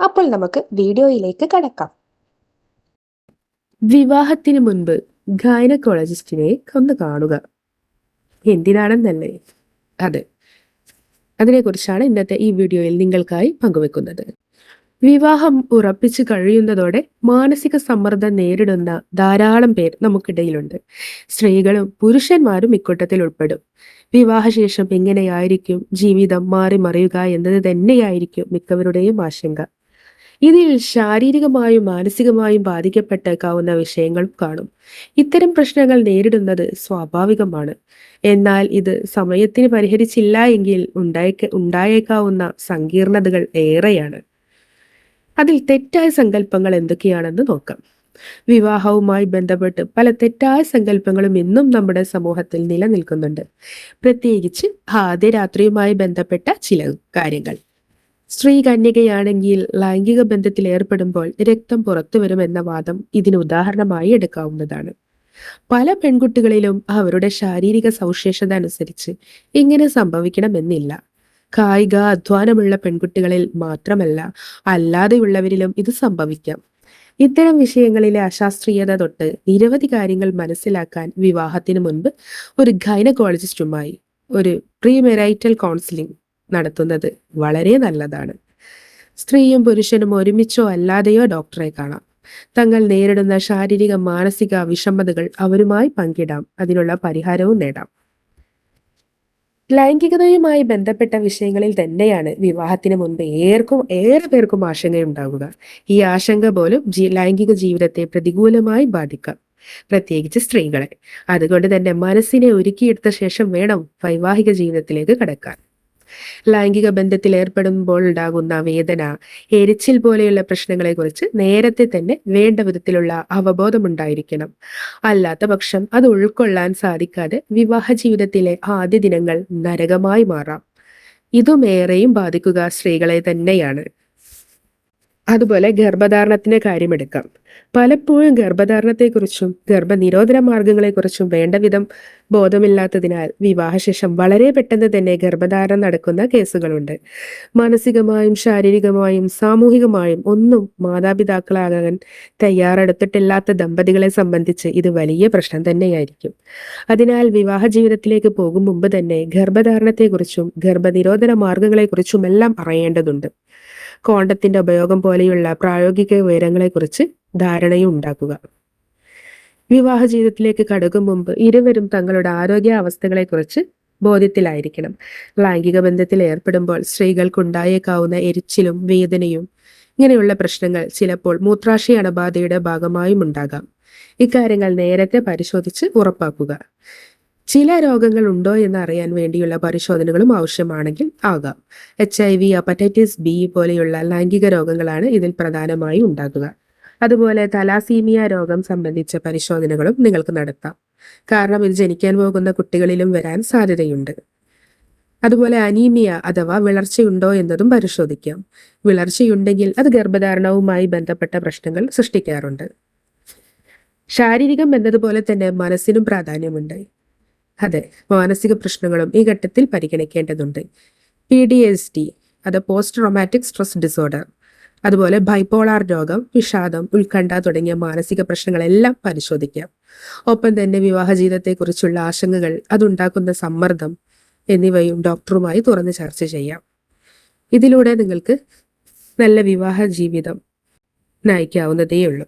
അപ്പോൾ നമുക്ക് വീഡിയോയിലേക്ക് കടക്കാം. വിവാഹത്തിന് മുൻപ് ഗൈനക്കോളജിസ്റ്റിനെ ഒന്ന് കാണുക. എന്തിനാണെന്നല്ലേ? അതെ. അതിനെക്കുറിച്ചാണ് ഇന്നത്തെ ഈ വീഡിയോയിൽ നിങ്ങൾക്കായി പങ്കുവെക്കുന്നത്. വിവാഹം ഉറപ്പിച്ചു കഴിയുന്നതോടെ മാനസിക സമ്മർദ്ദം നേരിടുന്ന ധാരാളം പേർ നമുക്കിടയിലുണ്ട്. സ്ത്രീകളും പുരുഷന്മാരും ഇക്കൂട്ടത്തിൽ ഉൾപ്പെടും. വിവാഹശേഷം എങ്ങനെയായിരിക്കും ജീവിതം മാറി മറിയുക എന്നത് തന്നെയായിരിക്കും മിക്കവരുടെയും ആശങ്ക. ഇതിൽ ശാരീരികമായും മാനസികമായും ബാധിക്കപ്പെട്ടേക്കാവുന്ന വിഷയങ്ങൾ കാണും. ഇത്തരം പ്രശ്നങ്ങൾ നേരിടുന്നത് സ്വാഭാവികമാണ്. എന്നാൽ ഇത് സമയത്തിന് പരിഹരിച്ചില്ല എങ്കിൽ ഉണ്ടായേക്ക ഉണ്ടായേക്കാവുന്ന സങ്കീർണതകൾ ഏറെയാണ്. അതിൽ തെറ്റായ സങ്കല്പങ്ങൾ എന്തൊക്കെയാണെന്ന് നോക്കാം. വിവാഹവുമായി ബന്ധപ്പെട്ട് പല തെറ്റായ സങ്കല്പങ്ങളും ഇന്നും നമ്മുടെ സമൂഹത്തിൽ നിലനിൽക്കുന്നുണ്ട്. പ്രത്യേകിച്ച് ആദ്യരാത്രിയുമായി ബന്ധപ്പെട്ട ചില കാര്യങ്ങൾ. സ്ത്രീ കന്യകയാണെങ്കിൽ ലൈംഗിക ബന്ധത്തിൽ ഏർപ്പെടുമ്പോൾ രക്തം പുറത്തു വരുമെന്ന വാദം ഇതിന് ഉദാഹരണമായി എടുക്കാവുന്നതാണ്. പല പെൺകുട്ടികളിലും അവരുടെ ശാരീരിക സവിശേഷത അനുസരിച്ച് ഇങ്ങനെ സംഭവിക്കണമെന്നില്ല. കായിക അധ്വാനമുള്ള പെൺകുട്ടികളിൽ മാത്രമല്ല അല്ലാതെയുള്ളവരിലും ഇത് സംഭവിക്കാം. ഇത്തരം വിഷയങ്ങളിലെ അശാസ്ത്രീയത തൊട്ട് നിരവധി കാര്യങ്ങൾ മനസ്സിലാക്കാൻ വിവാഹത്തിന് മുൻപ് ഒരു ഗൈനക്കോളജിസ്റ്റുമായി ഒരു പ്രീമെറൈറ്റൽ കൗൺസിലിംഗ് നടത്തുന്നത് വളരെ നല്ലതാണ്. സ്ത്രീയും പുരുഷനും ഒരുമിച്ചോ അല്ലാതെയോ ഡോക്ടറെ കാണാം. തങ്ങൾ നേരിടുന്ന ശാരീരിക മാനസിക വിഷമതകൾ അവരുമായി പങ്കിടാം. അതിനുള്ള പരിഹാരവും നേടാം. ലൈംഗികതയുമായി ബന്ധപ്പെട്ട വിഷയങ്ങളിൽ തന്നെയാണ് വിവാഹത്തിന് മുൻപ് ഏർക്കും ഏറെ പേർക്കും ആശങ്കയുണ്ടാവുക. ഈ ആശങ്ക പോലും ജീ ലൈംഗിക ജീവിതത്തെ പ്രതികൂലമായി ബാധിക്കാം. പ്രത്യേകിച്ച് സ്ത്രീകളെ. അതുകൊണ്ട് തന്നെ മനസ്സിനെ ഒരുക്കിയെടുത്ത ശേഷം വേണം വൈവാഹിക ജീവിതത്തിലേക്ക് കടക്കാൻ. ലൈംഗിക ബന്ധത്തിൽ ഏർപ്പെടുമ്പോൾ ഉണ്ടാകുന്ന വേദന എരിച്ചിൽ പോലെയുള്ള പ്രശ്നങ്ങളെക്കുറിച്ച് നേരത്തെ തന്നെ വേണ്ട വിധത്തിലുള്ള അവബോധമുണ്ടായിരിക്കണം. അല്ലാത്ത പക്ഷം അത് ഉൾക്കൊള്ളാൻ സാധിക്കാതെ വിവാഹ ജീവിതത്തിലെ ആദ്യ ദിനങ്ങൾ നരകമായി മാറാം. ഇതും ഏറെയും ബാധിക്കുക സ്ത്രീകളെ തന്നെയാണ്. അതുപോലെ ഗർഭധാരണത്തിന്റെ കാര്യമെടുക്കാം. പലപ്പോഴും ഗർഭധാരണത്തെക്കുറിച്ചും ഗർഭനിരോധന മാർഗങ്ങളെക്കുറിച്ചും വേണ്ട വിധം ബോധമില്ലാത്തതിനാൽ വിവാഹശേഷം വളരെ പെട്ടെന്ന് തന്നെ ഗർഭധാരണം നടക്കുന്ന കേസുകളുണ്ട്. മാനസികമായും ശാരീരികമായും സാമൂഹികമായും ഒന്നും മാതാപിതാക്കളാകാൻ തയ്യാറെടുത്തിട്ടില്ലാത്ത ദമ്പതികളെ സംബന്ധിച്ച് ഇത് വലിയ പ്രശ്നം തന്നെയായിരിക്കും. അതിനാൽ വിവാഹ ജീവിതത്തിലേക്ക് പോകും മുമ്പ് തന്നെ ഗർഭധാരണത്തെക്കുറിച്ചും ഗർഭനിരോധന മാർഗങ്ങളെക്കുറിച്ചുമെല്ലാം അറിയേണ്ടതുണ്ട് കോണ്ടത്തിന്റെ ഉപയോഗം പോലെയുള്ള പ്രായോഗിക വിവരങ്ങളെക്കുറിച്ച് ധാരണയും ഉണ്ടാക്കുക. വിവാഹ ജീവിതത്തിലേക്ക് കടക്കും മുമ്പ് ഇരുവരും തങ്ങളുടെ ആരോഗ്യ അവസ്ഥകളെക്കുറിച്ച് ബോധ്യത്തിലായിരിക്കണം. ലൈംഗിക ബന്ധത്തിൽ ഏർപ്പെടുമ്പോൾ സ്ത്രീകൾക്കുണ്ടായേക്കാവുന്ന എരിച്ചിലും വേദനയും ഇങ്ങനെയുള്ള പ്രശ്നങ്ങൾ ചിലപ്പോൾ മൂത്രാശയ അണബാധയുടെ ഭാഗമായും ഉണ്ടാകാം. ഇക്കാര്യങ്ങൾ നേരത്തെ പരിശോധിച്ച് ഉറപ്പാക്കുക. ചില രോഗങ്ങൾ ഉണ്ടോ എന്ന് അറിയാൻ വേണ്ടിയുള്ള പരിശോധനകളും ആവശ്യമാണെങ്കിൽ ആകാം. H I V hepatitis B പോലെയുള്ള ലൈംഗിക രോഗങ്ങളാണ് ഇതിൽ പ്രധാനമായി ഉണ്ടാകുക. അതുപോലെ തലാസീമിയ രോഗം സംബന്ധിച്ച പരിശോധനകളും നിങ്ങൾക്ക് നടത്താം. കാരണം ഇത് ജനിക്കാൻ പോകുന്ന കുട്ടികളിലും വരാൻ സാധ്യതയുണ്ട്. അതുപോലെ അനീമിയ അഥവാ വിളർച്ചയുണ്ടോ എന്നതും പരിശോധിക്കാം. വിളർച്ചയുണ്ടെങ്കിൽ അത് ഗർഭധാരണവുമായി ബന്ധപ്പെട്ട പ്രശ്നങ്ങൾ സൃഷ്ടിക്കാറുണ്ട്. ശാരീരികം എന്നതുപോലെ തന്നെ മനസ്സിനും പ്രാധാന്യമുണ്ട്. അതെ മാനസിക പ്രശ്നങ്ങളും ഈ ഘട്ടത്തിൽ പരിഗണിക്കേണ്ടതുണ്ട്. പി ഡി എസ് ഡി അത് പോസ്റ്റ് ട്രോമാറ്റിക് സ്ട്രെസ് ഡിസോർഡർ അതുപോലെ ബൈപ്പോളാർ രോഗം വിഷാദം ഉത്കണ്ഠ തുടങ്ങിയ മാനസിക പ്രശ്നങ്ങളെല്ലാം പരിശോധിക്കാം. ഒപ്പം തന്നെ വിവാഹ ജീവിതത്തെക്കുറിച്ചുള്ള ആശങ്കകൾ അതുണ്ടാക്കുന്ന സമ്മർദ്ദം എന്നിവയും ഡോക്ടറുമായി തുറന്ന് ചർച്ച ചെയ്യാം. ഇതിലൂടെ നിങ്ങൾക്ക് നല്ല വിവാഹ ജീവിതം നയിക്കാവുന്നതേയുള്ളൂ.